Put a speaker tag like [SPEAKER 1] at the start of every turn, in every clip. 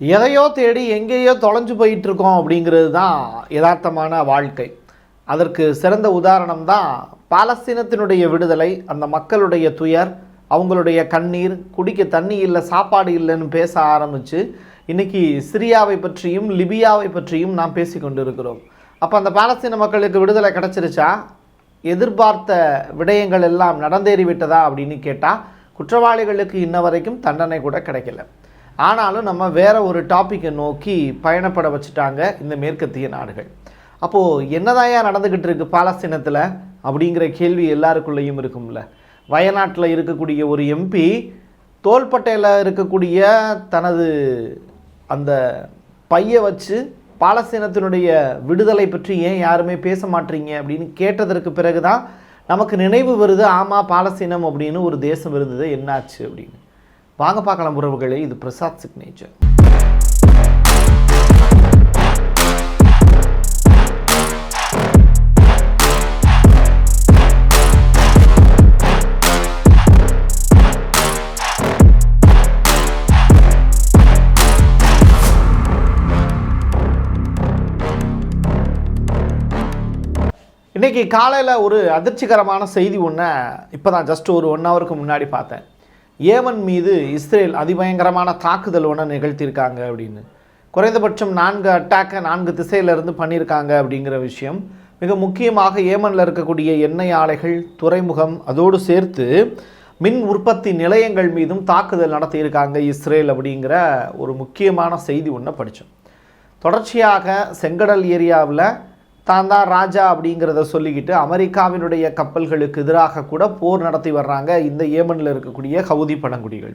[SPEAKER 1] எதையோ தேடி எங்கேயோ தொலைஞ்சு போயிட்டுருக்கோம் அப்படிங்கிறது தான் யதார்த்தமான வாழ்க்கை. அதற்கு சிறந்த உதாரணம் தான் பாலஸ்தீனத்தினுடைய விடுதலை அந்த மக்களுடைய துயர் அவங்களுடைய கண்ணீர் குடிக்க தண்ணி இல்லை சாப்பாடு இல்லைன்னு பேச ஆரம்பித்து இன்னைக்கு சிரியாவை பற்றியும் லிபியாவை பற்றியும் நாம் பேசி கொண்டிருக்கிறோம். அப்போ அந்த பாலஸ்தீன மக்களுக்கு விடுதலை கிடச்சிருச்சா? எதிர்பார்த்த விடயங்கள் எல்லாம் நடந்தேறி விட்டதா அப்படின்னு கேட்டால் குற்றவாளிகளுக்கு இன்ன வரைக்கும் தண்டனை கூட கிடைக்கல. ஆனாலும் நம்ம வேற ஒரு டாப்பிக்கை நோக்கி பயணப்பட வச்சுட்டாங்க இந்த மேற்கத்திய நாடுகள். அப்போது என்னதாயா நடந்துக்கிட்டு இருக்கு பாலஸ்தீனத்தில் அப்படிங்கிற கேள்வி எல்லாருக்குள்ளேயும் இருக்கும்ல. வயநாட்டில் இருக்கக்கூடிய ஒரு எம்பி தோள்பட்டையில் இருக்கக்கூடிய தனது அந்த பையை வச்சு பாலஸ்தீனத்தினுடைய விடுதலை பற்றி ஏன் யாருமே பேச மாட்டீங்க அப்படின்னு கேட்டதற்கு பிறகு தான் நமக்கு நினைவு வருது ஆமாம் பாலஸ்தீனம் அப்படின்னு ஒரு தேசம் இருந்தது என்னாச்சு அப்படின்னு. வாங்க பார்க்கலாம் உறவுகளே இது பிரசாத் சிக்னேச்சர் இன்னைக்கு காலையில் ஒரு அதிர்ச்சிகரமான செய்தி ஒன்று இப்போ தான் ஜஸ்ட் ஒரு ஒன் ஹவருக்கு முன்னாடி பார்த்தேன். ஏமன் மீது இஸ்ரேல் அதிபயங்கரமான தாக்குதல் ஒன்று நிகழ்த்தியிருக்காங்க அப்படின்னு. குறைந்தபட்சம் நான்கு அட்டாக்கை நான்கு திசையிலிருந்து பண்ணியிருக்காங்க அப்படிங்கிற விஷயம். மிக முக்கியமாக ஏமனில் இருக்கக்கூடிய எண்ணெய் ஆலைகள் துறைமுகம் அதோடு சேர்த்து மின் உற்பத்தி நிலையங்கள் மீதும் தாக்குதல் நடத்தியிருக்காங்க இஸ்ரேல் அப்படிங்கிற ஒரு முக்கியமான செய்தி ஒன்றை படித்தோம் தொடர்ச்சியாக செங்கடல் ஏரியாவில் தான் தான் ராஜா அப்படிங்கிறத சொல்லிக்கிட்டு அமெரிக்காவினுடைய கப்பல்களுக்கு எதிராக கூட போர் நடத்தி வர்றாங்க இந்த ஏமனில் இருக்கக்கூடிய ஹவுதி பழங்குடிகள்.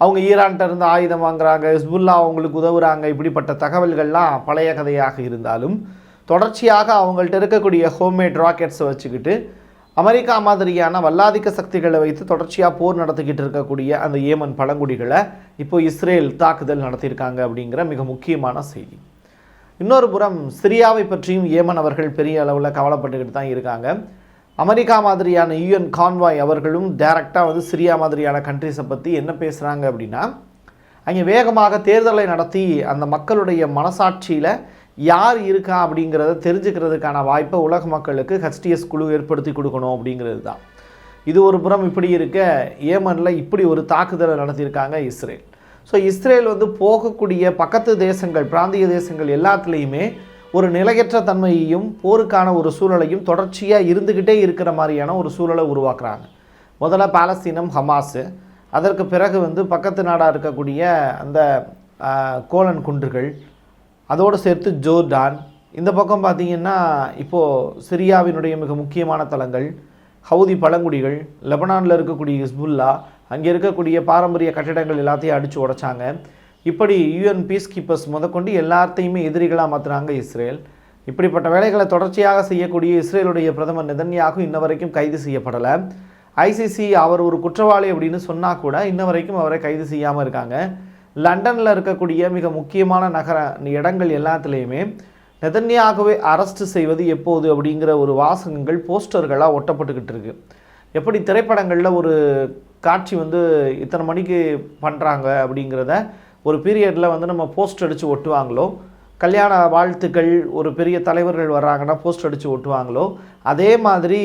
[SPEAKER 1] அவங்க ஈரான்கிட்ட இருந்து ஆயுதம் வாங்குறாங்க ஹிஸ்புல்லா அவங்களுக்கு உதவுறாங்க இப்படிப்பட்ட தகவல்கள்லாம் பழைய கதையாக இருந்தாலும் தொடர்ச்சியாக அவங்கள்ட்ட இருக்கக்கூடிய ஹோம்மேட் ராக்கெட்ஸை வச்சுக்கிட்டு அமெரிக்கா மாதிரியான வல்லாதிக்க சக்திகளை வைத்து தொடர்ச்சியாக போர் நடத்திக்கிட்டு இருக்கக்கூடிய அந்த ஏமன் பழங்குடிகளை இப்போ இஸ்ரேல் தாக்குதல் நடத்தியிருக்காங்க அப்படிங்கிற மிக முக்கியமான செய்தி. இன்னொரு புறம் சிரியாவை பற்றியும் ஏமன் அவர்கள் பெரிய அளவில் கவலைப்பட்டுக்கிட்டு தான் இருக்காங்க. அமெரிக்கா மாதிரியான யூஎன் கான்வாய் அவர்களும் டைரெக்டாக வந்து சிரியா மாதிரியான கண்ட்ரிஸை பற்றி என்ன பேசுகிறாங்க அப்படின்னா அங்கே வேகமாக தேர்தலை நடத்தி அந்த மக்களுடைய மனசாட்சியில் யார் இருக்கா அப்படிங்கிறத தெரிஞ்சுக்கிறதுக்கான வாய்ப்பை உலக மக்களுக்கு ஹெச்டிஎஸ் குழு ஏற்படுத்தி கொடுக்கணும் அப்படிங்கிறது தான். இது ஒரு புறம் இப்படி இருக்க ஏமனில் இப்படி ஒரு தாக்குதலை நடத்தியிருக்காங்க இஸ்ரேல். ஸோ இஸ்ரேல் வந்து போகக்கூடிய பக்கத்து தேசங்கள் பிராந்திய தேசங்கள் எல்லாத்துலேயுமே ஒரு நிலையற்ற தன்மையையும் போருக்கான ஒரு சூழலையும் தொடர்ச்சியாக இருந்துக்கிட்டே இருக்கிற மாதிரியான ஒரு சூழலை உருவாக்குறாங்க. முதல்ல பாலஸ்தீனம் ஹமாஸு. அதற்கு பிறகு வந்து பக்கத்து நாடாக இருக்கக்கூடிய அந்த கோலன் குன்றுகள் அதோடு சேர்த்து ஜோர்டான். இந்த பக்கம் பார்த்திங்கன்னா இப்போது சிரியாவினுடைய மிக முக்கியமான தலங்கள் ஹவுதி பழங்குடிகள் லெபனானில் இருக்கக்கூடிய ஹிஸ்புல்லா அங்கே இருக்கக்கூடிய பாரம்பரிய கட்டிடங்கள் எல்லாத்தையும் அடித்து உடைச்சாங்க. இப்படி யூஎன் பீஸ் கீப்பர்ஸ் முதற்கொண்டு எல்லாத்தையுமே எதிரிகளாக மாற்றுறாங்க இஸ்ரேல். இப்படிப்பட்ட வேலைகளை தொடர்ச்சியாக செய்யக்கூடிய இஸ்ரேலுடைய பிரதமர் நிதன்யாகும் இன்ன வரைக்கும் கைது செய்யப்படலை. ஐசிசி அவர் ஒரு குற்றவாளி அப்படின்னு சொன்னால் கூட இன்ன வரைக்கும் அவரை கைது செய்யாமல் இருக்காங்க. லண்டனில் இருக்கக்கூடிய மிக முக்கியமான நகர இடங்கள் எல்லாத்துலேயுமே நெதன்யாகவே அரெஸ்ட் செய்வது எப்போது அப்படிங்கிற ஒரு வாசகங்கள் போஸ்டர்களாக ஒட்டப்பட்டுக்கிட்டு இருக்கு. எப்படி திரைப்படங்களில் ஒரு காட்சி வந்து இத்தனை மணிக்கு பண்ணுறாங்க அப்படிங்கிறத ஒரு பீரியடில் வந்து நம்ம போஸ்ட் அடித்து ஒட்டுவாங்களோ? கல்யாண வாழ்த்துக்கள் ஒரு பெரிய தலைவர்கள் வர்றாங்கன்னா போஸ்ட் அடித்து ஒட்டுவாங்களோ? அதே மாதிரி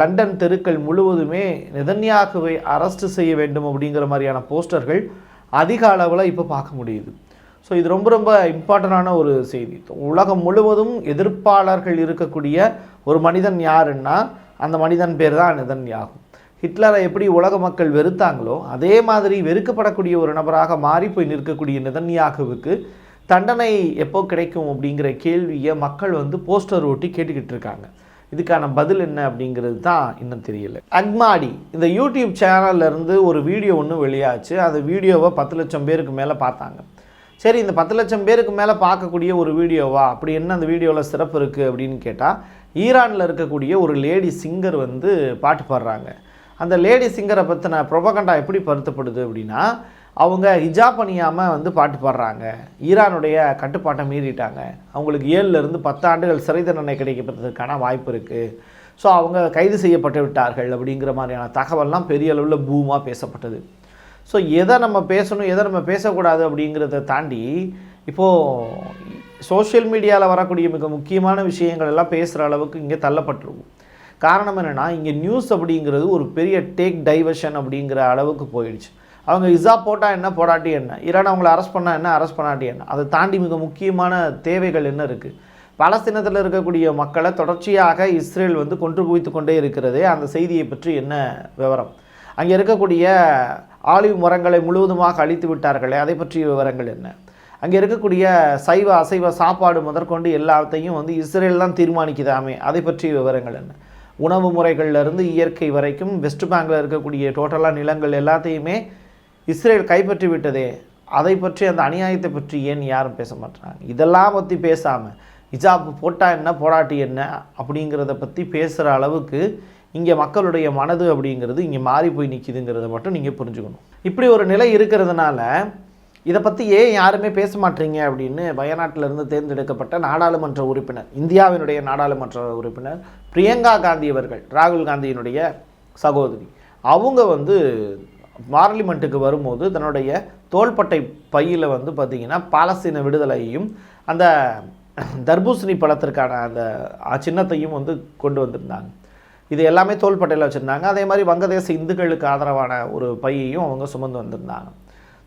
[SPEAKER 1] லண்டன் தெருக்கள் முழுவதுமே நெதன்யாகவே அரெஸ்ட் செய்ய வேண்டும் அப்படிங்கிற மாதிரியான போஸ்டர்கள் அதிக அளவில் இப்போ பார்க்க முடியுது. ஸோ இது ரொம்ப ரொம்ப இம்பார்ட்டண்டான ஒரு செய்தி. உலகம் முழுவதும் எதிர்ப்பாளர்கள் இருக்கக்கூடிய ஒரு மனிதன் யாருன்னா அந்த மனிதன் பேர் தான் நெதன்யாகு ஹிட்லரை எப்படி உலக மக்கள் வெறுத்தாங்களோ அதே மாதிரி வெறுக்கப்படக்கூடிய ஒரு நபராக மாறி போய் நிற்கக்கூடிய நிதன்யாகுவுக்கு தண்டனை எப்போ கிடைக்கும் அப்படிங்கிற கேள்வியை மக்கள் வந்து போஸ்டர் ஒட்டி கேட்டுக்கிட்டு இருக்காங்க. இதுக்கான பதில் என்ன அப்படிங்கிறது தான் இன்னும் தெரியல. அக்மாடி இந்த யூடியூப் சேனல்லேருந்து ஒரு வீடியோ ஒன்று வெளியாச்சு. அந்த வீடியோவை பத்து லட்சம் பேருக்கு மேலே பார்த்தாங்க. சரி இந்த பத்து லட்சம் பேருக்கு மேலே பார்க்கக்கூடிய ஒரு வீடியோவா? அப்படி என்ன அந்த வீடியோவில் சிறப்பு இருக்குது அப்படின்னு கேட்டால் ஈரானில் இருக்கக்கூடிய ஒரு லேடி சிங்கர் வந்து பாட்டு பாடுறாங்க. அந்த லேடி சிங்கரை பற்றின ப்ரொபகண்டா எப்படி பருத்தப்படுது அப்படின்னா அவங்க ஹிஜாப் அணியாமல் வந்து பாட்டு பாடுறாங்க. ஈரானுடைய கட்டுப்பாட்டை மீறிட்டாங்க. அவங்களுக்கு ஏழுலேருந்து பத்து ஆண்டுகள் சிறை தண்டனை கிடைக்கப்பட்டதுக்கான வாய்ப்பு இருக்குது ஸோ அவங்க கைது செய்யப்பட்டு விட்டார்கள் அப்படிங்கிற மாதிரியான தகவல்லாம் பெரிய அளவில் பூமாக பேசப்பட்டது. ஸோ எதை நம்ம பேசணும் எதை நம்ம பேசக்கூடாது அப்படிங்கிறத தாண்டி இப்போது சோஷியல் மீடியாவில் வரக்கூடிய மிக முக்கியமான விஷயங்கள் எல்லாம் பேசுகிற அளவுக்கு இங்கே தள்ளப்பட்டிருக்கும். காரணம் என்னென்னா இங்கே நியூஸ் அப்படிங்கிறது ஒரு பெரிய டேக் டைவர்ஷன் அப்படிங்கிற அளவுக்கு போயிடுச்சு. அவங்க இசா போட்டால் என்ன போடாட்டி என்ன? ஈரான் அவங்கள அரெஸ்ட் பண்ணால் என்ன அரெஸ்ட் பண்ணாட்டி என்ன? அதை தாண்டி மிக முக்கியமான தேவைகள் என்ன இருக்குது பலஸ்தீனத்தில் இருக்கக்கூடிய மக்களை தொடர்ச்சியாக இஸ்ரேல் வந்து கொன்று குவித்து கொண்டே இருக்கிறதே அந்த செய்தியை பற்றி என்ன விவரம்? அங்கே இருக்கக்கூடிய ஆலிவ் மரங்களை முழுவதுமாக அழித்து விட்டார்களே அதை பற்றிய விவரங்கள் என்ன? அங்கே இருக்கக்கூடிய சைவ அசைவ சாப்பாடு முதற்கொண்டு எல்லாத்தையும் வந்து இஸ்ரேல் தான் தீர்மானிக்குதாமே அதை பற்றிய விவரங்கள் என்ன? உணவு முறைகள்லிருந்து இயற்கை வரைக்கும் வெஸ்ட் பேங்கில் இருக்கக்கூடிய டோட்டலாக நிலங்கள் எல்லாத்தையுமே இஸ்ரேல் கைப்பற்றி விட்டதே அதை பற்றி அந்த அநியாயத்தை பற்றி ஏன் யாரும் பேச மாட்டாங்க இதெல்லாம் பற்றி பேசாமல் ஹிஜாப் போட்டால் என்ன போராட்டி என்ன அப்படிங்கிறத பற்றி பேசுகிற அளவுக்கு இங்கே மக்களுடைய மனது அப்படிங்கிறது இங்கே மாறி போய் நிற்கிதுங்கிறத மட்டும் நீங்கள் புரிஞ்சுக்கணும். இப்படி ஒரு நிலை இருக்கிறதுனால இதை பற்றி ஏன் யாருமே பேச மாட்டீங்க அப்படின்னு வயநாட்டிலிருந்து தேர்ந்தெடுக்கப்பட்ட நாடாளுமன்ற உறுப்பினர் இந்தியாவினுடைய நாடாளுமன்ற உறுப்பினர் பிரியங்கா காந்தி அவர்கள் ராகுல் காந்தியினுடைய சகோதரி. அவங்க வந்து பார்லிமெண்ட்டுக்கு வரும்போது தன்னுடைய தோள்பட்டை பையில் வந்து பார்த்திங்கன்னா பாலஸ்தீன விடுதலையையும் அந்த தர்பூசணி பழத்திற்கான அந்த சின்னத்தையும் வந்து கொண்டு வந்திருந்தாங்க. இது எல்லாமே தோள்பட்டையில் வச்சுருந்தாங்க. அதே மாதிரி வங்கதேச இந்துக்களுக்கு ஆதரவான ஒரு பையையும் அவங்க சுமந்து வந்திருந்தாங்க.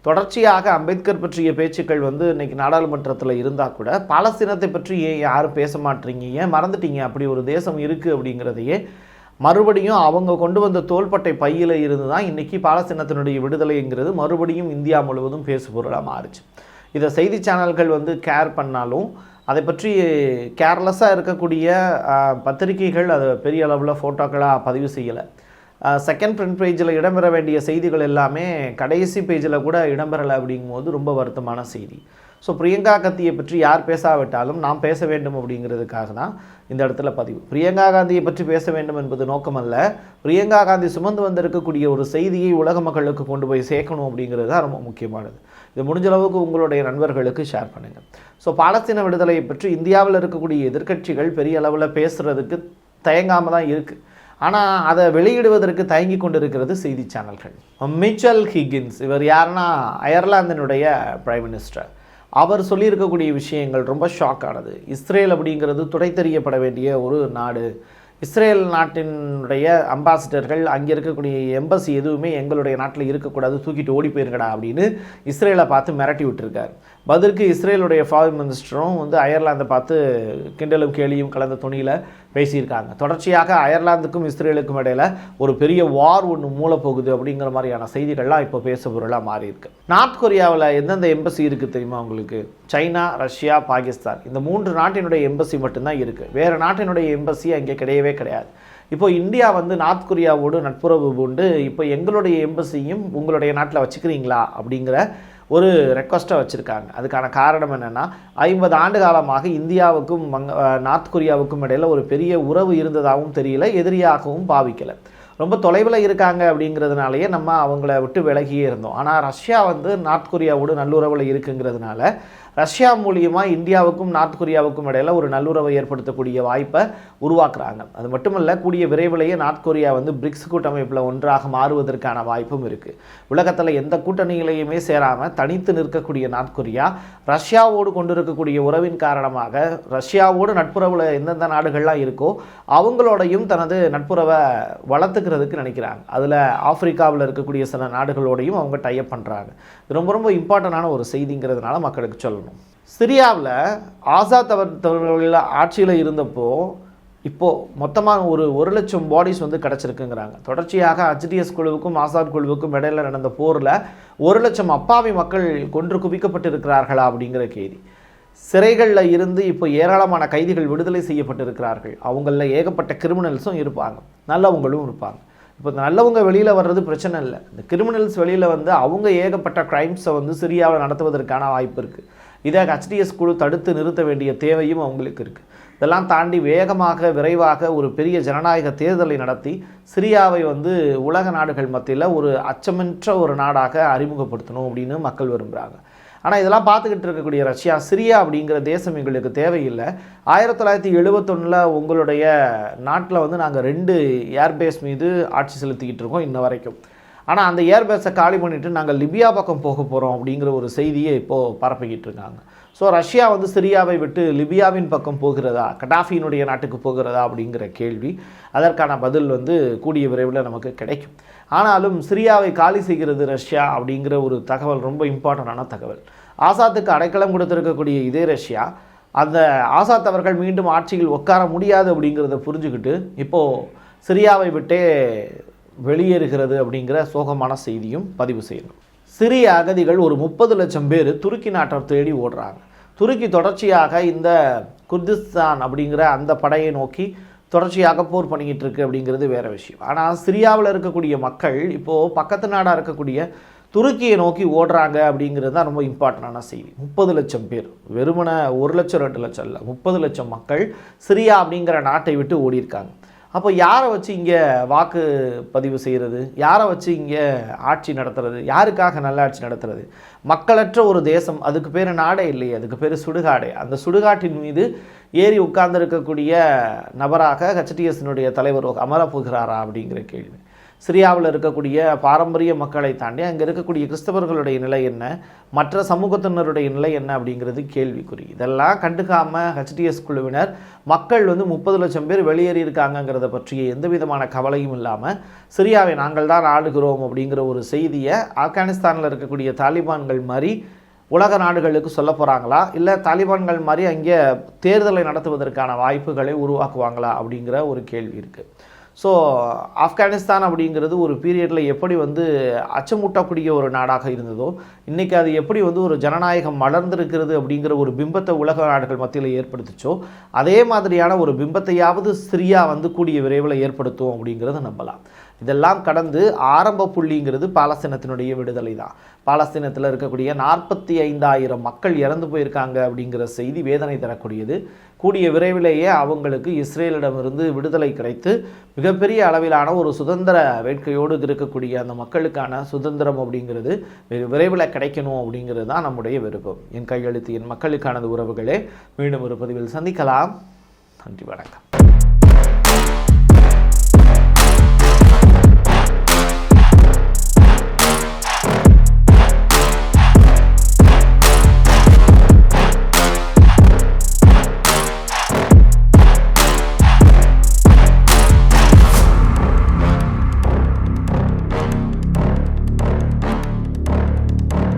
[SPEAKER 1] தொடர்ச்சியாக அம்பேத்கர் பற்றிய பேச்சுக்கள் வந்து இன்றைக்கி நாடாளுமன்றத்தில் இருந்தால் கூட பாலஸ்தீனத்தை பற்றி ஏன் யாரும் பேச மாட்டீங்க? ஏன் மறந்துட்டீங்க? அப்படி ஒரு தேசம் இருக்குது அப்படிங்கிறதையே மறுபடியும் அவங்க கொண்டு வந்த தோள்பட்டை பையில் இருந்து தான் இன்றைக்கி பாலஸ்தீனத்தினுடைய விடுதலைங்கிறது மறுபடியும் இந்தியா முழுவதும் பேசுபொருளாக மாறுச்சு. இதை செய்தி சேனல்கள் வந்து கேர் பண்ணாலும் அதை பற்றி கேர்லெஸ்ஸாக இருக்கக்கூடிய பத்திரிகைகள் அதை பெரிய அளவில் ஃபோட்டோக்களாக பதிவு செய்யலை. செகண்ட் ஃப்ரண்ட் பேஜில் இடம்பெற வேண்டிய செய்திகள் எல்லாமே கடைசி பேஜில் கூட இடம்பெறலை அப்படிங்கும்போது ரொம்ப வருத்தமான செய்தி. ஸோ பிரியங்கா கத்தியை பற்றி யார் பேசாவிட்டாலும் நாம் பேச வேண்டும் அப்படிங்கிறதுக்காக தான் இந்த இடத்துல பதிவு. பிரியங்கா காந்தியை பற்றி பேச வேண்டும் என்பது நோக்கமல்ல. பிரியங்கா காந்தி சுமந்து வந்திருக்கக்கூடிய ஒரு செய்தியை உலக மக்களுக்கு கொண்டு போய் சேர்க்கணும் அப்படிங்கிறது தான் ரொம்ப முக்கியமானது. இது முடிஞ்ச அளவுக்கு உங்களுடைய நண்பர்களுக்கு ஷேர் பண்ணுங்கள் ஸோ பாலஸ்தீன விடுதலையை பற்றி இந்தியாவில் இருக்கக்கூடிய எதிர்க்கட்சிகள் பெரிய அளவில் பேசுகிறதுக்கு தயங்காமல் தான் இருக்குது ஆனால் அதை வெளியிடுவதற்கு தயங்கி கொண்டிருக்கிறது செய்தி சேனல்கள். மிச்சல் ஹிகின்ஸ் இவர் யாருன்னா அயர்லாந்தினுடைய பிரைம் மினிஸ்டர் அவர் சொல்லியிருக்கக்கூடிய விஷயங்கள் ரொம்ப ஷாக் ஆனது. இஸ்ரேல் அப்படிங்கிறது துடை தெரியப்பட வேண்டிய ஒரு நாடு. இஸ்ரேல் நாட்டினுடைய அம்பாசிடர்கள் அங்கே இருக்கக்கூடிய எம்பசி எதுவுமே எங்களுடைய நாட்டில் இருக்கக்கூடாது தூக்கிட்டு ஓடி போயிருக்கடா அப்படின்னு இஸ்ரேலை பார்த்து மிரட்டி விட்டுருக்காரு. பதிலுக்கு இஸ்ரேலுடைய ஃபாரின் மினிஸ்டரும் வந்து அயர்லாந்தை பார்த்து கிண்டலும் கேலியும் கலந்த துணியில் பேசியிருக்காங்க. தொடர்ச்சியாக அயர்லாந்துக்கும் இஸ்ரேலுக்கும் இடையில ஒரு பெரிய வார் ஒன்று மூலப்போகுது அப்படிங்கிற மாதிரியான செய்திகள்லாம் இப்போ பேச பொருளாக மாறி இருக்கு நார்த் கொரியாவில் எந்தெந்த எம்பசி இருக்குது தெரியுமா உங்களுக்கு? China Russia Pakistan. இந்த மூன்று நாட்டினுடைய எம்பசி மட்டும்தான் இருக்குது வேறு நாட்டினுடைய எம்பசி அங்கே கிடையவே கிடையாது. இப்போ இந்தியா வந்து நார்த் கொரியாவோடு நட்புறவு கொண்டு இப்போ எங்களுடைய எம்பசியும் உங்களுடைய நாட்டில் வச்சுக்கிறீங்களா அப்படிங்கிற ஒரு ரெக்வஸ்ட்டை வச்சுருக்காங்க. அதுக்கான காரணம் என்னென்னா ஐம்பது ஆண்டு காலமாக இந்தியாவுக்கும் வங்க நார்த் கொரியாவுக்கும் இடையில் ஒரு பெரிய உறவு இருந்ததாகவும் தெரியல எதிரியாகவும் பாவிக்கலை. ரொம்ப தொலைவில் இருக்காங்க அப்படிங்கிறதுனாலயே நம்ம அவங்கள விட்டு விலகியே இருந்தோம். ஆனால் ரஷ்யா வந்து நார்த் கொரியாவோடு நல்லுறவில் இருக்குங்கிறதுனால ரஷ்யா மூலியமாக இந்தியாவுக்கும் நார்த் கொரியாவுக்கும் இடையில ஒரு நல்லுறவை ஏற்படுத்தக்கூடிய வாய்ப்பை உருவாக்குறாங்க. அது மட்டுமல்ல கூடிய விரைவிலேயே நார்த் கொரியா வந்து பிரிக்ஸ் கூட்டமைப்பில் ஒன்றாக மாறுவதற்கான வாய்ப்பும் இருக்குது உலகத்தில் எந்த கூட்டணிகளையுமே சேராமல் தனித்து நிற்கக்கூடிய நார்த் கொரியா ரஷ்யாவோடு கொண்டிருக்கக்கூடிய உறவின் காரணமாக ரஷ்யாவோடு நட்புறவில் எந்தெந்த நாடுகள்லாம் இருக்கோ அவங்களோடையும் தனது நட்புறவை வளர்த்துக்கிறதுக்கு நினைக்கிறாங்க. அதில் ஆப்பிரிக்காவில் இருக்கக்கூடிய சில நாடுகளோடையும் அவங்க டைப் பண்ணுறாங்க ரொம்ப ரொம்ப இம்பார்ட்டண்டான ஒரு செய்திங்கிறதுனால மக்களுக்கு சொல்லணும். சிரியாவில் ஆசாத் அவர்களில் ஆட்சியில் இருந்தப்போ இப்போது மொத்தமாக ஒரு ஒரு லட்சம் பாடிஸ் வந்து கிடச்சிருக்குங்கிறாங்க. தொடர்ச்சியாக ஹச்டிஎஸ் குழுவுக்கும் ஆசாத் குழுவுக்கும் இடையில் நடந்த போரில் ஒரு லட்சம் அப்பாவி மக்கள் கொன்று குவிக்கப்பட்டிருக்கிறார்களா அப்படிங்கிற கேள்வி. சிறைகளில் இருந்து இப்போ ஏராளமான கைதிகள் விடுதலை செய்யப்பட்டிருக்கிறார்கள். அவங்களில் ஏகப்பட்ட கிரிமினல்ஸும் இருப்பாங்க. நல்லவங்களும் இருப்பாங்க. இப்போ நல்லவங்க வெளியில் வர்றது பிரச்சனை இல்லை. இந்த கிரிமினல்ஸ் வெளியில் வந்து அவங்க ஏகப்பட்ட க்ரைம்ஸை வந்து சிரியாவில் நடத்துவதற்கான வாய்ப்பு இருக்குது இதை ஹெச்டிஎஸ் குழு தடுத்து நிறுத்த வேண்டிய தேவையும் அவங்களுக்கு இருக்குது இதெல்லாம் தாண்டி வேகமாக விரைவாக ஒரு பெரிய ஜனநாயக தேர்தலை நடத்தி சிரியாவை வந்து உலக நாடுகள் மத்தியில் ஒரு அச்சமற்ற ஒரு நாடாக அறிமுகப்படுத்தணும் அப்படின்னு மக்கள் விரும்புகிறாங்க ஆனால் இதெல்லாம் பார்த்துக்கிட்டு இருக்கக்கூடிய ரஷ்யா சிரியா அப்படிங்கிற தேசம் எங்களுக்கு தேவையில்லை. ஆயிரத்தி தொள்ளாயிரத்தி எழுபத்தொன்னில் உங்களுடைய நாட்டில் வந்து நாங்கள் ரெண்டு ஏர்பேஸ் மீது ஆட்சி செலுத்திக்கிட்டு இருக்கோம் இன்ன வரைக்கும். ஆனால் அந்த ஏர்பேஸை காலி பண்ணிவிட்டு நாங்கள் லிபியா பக்கம் போக போகிறோம் அப்படிங்கிற ஒரு செய்தியை இப்போது பரப்பிக்கிட்டு இருக்காங்க. ஸோ ரஷ்யா வந்து சிரியாவை விட்டு லிபியாவின் பக்கம் போகிறதா? கடாஃபியினுடைய நாட்டுக்கு போகிறதா? அப்படிங்கிற கேள்வி. அதற்கான பதில் வந்து கூடிய விரைவில் நமக்கு கிடைக்கும். ஆனாலும் சிரியாவை காலி செய்கிறது ரஷ்யா அப்படிங்கிற ஒரு தகவல் ரொம்ப இம்பார்ட்டண்டான தகவல். ஆசாத்துக்கு அடைக்கலம் கொடுத்துருக்கக்கூடிய இதே ரஷ்யா அந்த ஆசாத் அவர்கள் மீண்டும் ஆட்சியில் உட்கார முடியாது அப்படிங்கிறத புரிஞ்சுக்கிட்டு இப்போது சிரியாவை விட்டே வெளியேறுகிறது அப்படிங்கிற சோகமான செய்தியும் பதிவு செய்யணும். சிறிய அகதிகள் ஒரு முப்பது லட்சம் பேர் துருக்கி நாட்டை தேடி ஓடுறாங்க. துருக்கி தொடர்ச்சியாக இந்த குர்திஸ்தான் அப்படிங்கிற அந்த படையை நோக்கி தொடர்ச்சியாக போர் பண்ணிக்கிட்டு இருக்கு அப்படிங்கிறது வேறு விஷயம். ஆனால் சிரியாவில் இருக்கக்கூடிய மக்கள் இப்போது பக்கத்து நாடாக இருக்கக்கூடிய துருக்கியை நோக்கி ஓடுறாங்க அப்படிங்கிறது தான் ரொம்ப இம்பார்ட்டண்டான செய்தி. முப்பது லட்சம் பேர். வெறுமனை ஒரு லட்சம் ரெண்டு லட்சம் இல்லை. முப்பது லட்சம் மக்கள் சிரியா அப்படிங்கிற நாட்டை விட்டு ஓடியிருக்காங்க. அப்போ யாரை வச்சு இங்கே வாக்கு பதிவு செய்கிறது யாரை வச்சு இங்கே ஆட்சி நடத்துறது? யாருக்காக நல்ல ஆட்சி நடத்துறது? மக்களற்ற ஒரு தேசம் அதுக்கு பேர் நாடே இல்லையே அதுக்கு பேர் சுடுகாடே. அந்த சுடுகாட்டின் மீது ஏறி உட்கார்ந்துருக்கக்கூடிய நபராக ஹெச்டிஎஸ்னுடைய தலைவர் அமரப் போகிறாரா அப்படிங்கிற கேள்வி. சிரியாவில் இருக்கக்கூடிய பாரம்பரிய மக்களை தாண்டி அங்கே இருக்கக்கூடிய கிறிஸ்தவர்களுடைய நிலை என்ன? மற்ற சமூகத்தினருடைய நிலை என்ன அப்படிங்கிறது கேள்விக்குறி. இதெல்லாம் கண்டுக்காமல் ஹெச்டிஎஸ் குழுவினர் மக்கள் வந்து முப்பது லட்சம் பேர் வெளியேறி இருக்காங்கங்கிறத பற்றிய எந்த விதமான கவலையும் இல்லாமல் சிரியாவை நாங்கள் தான் ஆளுகிறோம் அப்படிங்கிற ஒரு செய்தியை ஆப்கானிஸ்தானில் இருக்கக்கூடிய தாலிபான்கள் மாதிரி உலக நாடுகளுக்கு சொல்ல போகிறாங்களா இல்லை தாலிபான்கள் மாதிரி அங்கே தேர்தலை நடத்துவதற்கான வாய்ப்புகளை உருவாக்குவாங்களா அப்படிங்கிற ஒரு கேள்வி இருக்குது ஸோ ஆப்கானிஸ்தான் அப்படிங்கிறது ஒரு பீரியடில் எப்படி வந்து அச்சமூட்டக்கூடிய ஒரு நாடாக இருந்ததோ இன்றைக்கி அது எப்படி வந்து ஒரு ஜனநாயகம் மலர்ந்திருக்கிறது அப்படிங்கிற ஒரு பிம்பத்தை உலக நாடுகள் மத்தியில் ஏற்படுத்துச்சோ அதே மாதிரியான ஒரு பிம்பத்தையாவது சிரியா வந்து கூடிய விரைவில் ஏற்படுத்தும் அப்படிங்கிறத நம்பலாம். இதெல்லாம் கடந்து ஆரம்ப புள்ளிங்கிறது பாலஸ்தீனத்தினுடைய விடுதலை தான் பாலஸ்தீனத்தில் இருக்கக்கூடிய நாற்பத்தி ஐந்தாயிரம் மக்கள் இறந்து போயிருக்காங்க அப்படிங்கிற செய்தி வேதனை தரக்கூடியது. கூடிய விரைவிலேயே அவங்களுக்கு இஸ்ரேலிடமிருந்து விடுதலை கிடைத்து மிகப்பெரிய அளவிலான ஒரு சுதந்திர வேட்கையோடு இருக்கக்கூடிய அந்த மக்களுக்கான சுதந்திரம் அப்படிங்கிறது விரைவில் கிடைக்கணும் அப்படிங்கிறது தான் நம்முடைய விருப்பம். என் கையெழுத்து என் மக்களுக்கானது உறவுகளே மீண்டும் ஒரு பதிவில் சந்திக்கலாம். நன்றி வணக்கம்.